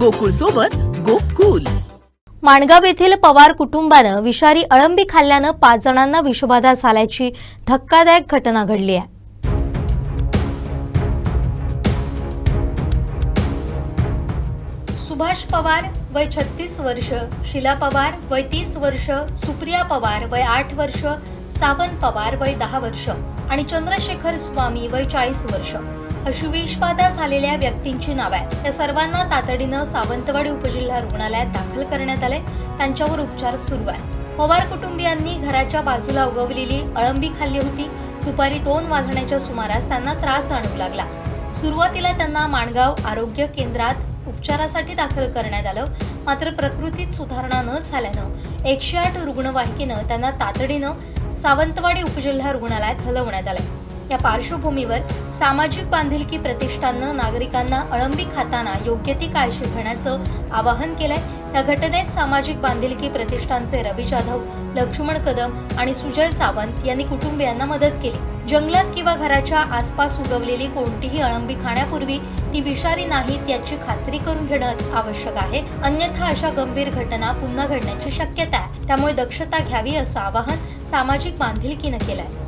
गोकुळ सोबत गोकुल. माणगाव येथील पवार कुटुंबानं विषारी अळंबी खाल्ल्यानं पाच जणांना विषबाधा झाल्याची धक्कादायक घटना घडली आहे. सुभाष पवार वय छत्तीस वर्ष शिला पवार वय तीस वर्ष सुप्रिया पवार वय आठ वर्ष सावंत पवार वय दहा वर्ष आणि चंद्रशेखर स्वामी वय चाळीस वर्ष. अशी विषबाधा झालेल्या व्यक्तींची नावे आहेत. त्या सर्वांना तातडीनं सावंतवाडी उपजिल्हा रुग्णालयात दाखल करण्यात आले त्यांच्यावर उपचार सुरू आहे पवार कुटुंबियांनी घराच्या बाजूला उगवलेली अळंबी खाल्ली होती. दुपारी दोन वाजण्याच्या सुमारास त्यांना त्रास जाणवू लागला. सुरुवातीला त्यांना माणगाव आरोग्य केंद्रात उपचारासाठी दाखल करण्यात आलं. मात्र प्रकृतीत सुधारणा न झाल्यानं एकशे आठ रुग्णवाहिकेनं त्यांना तातडीनं सावंतवाडी उपजिल्हा रुग्णालयात हलवण्यात आलं या पार्श्वभूमीवर सामाजिक बांधिलकी प्रतिष्ठाननं नागरिकांना अळंबी खाताना योग्य ती काळजी घेण्याचं आवाहन केलंय. या घटनेत सामाजिक बांधिलकी प्रतिष्ठानचे रवी जाधव लक्ष्मण कदम आणि सुजय सावंत यांनी कुटुंबियांना मदत केली. जंगलात किंवा घराच्या आसपास उगवलेली कोणतीही अळंबी खाण्यापूर्वी ती विषारी नाहीत याची खात्री करून घेणं आवश्यक आहे. अन्यथा अशा गंभीर घटना पुन्हा घडण्याची शक्यता आहे. त्यामुळे दक्षता घ्यावी असं आवाहन सामाजिक बांधिलकीनं केलंय.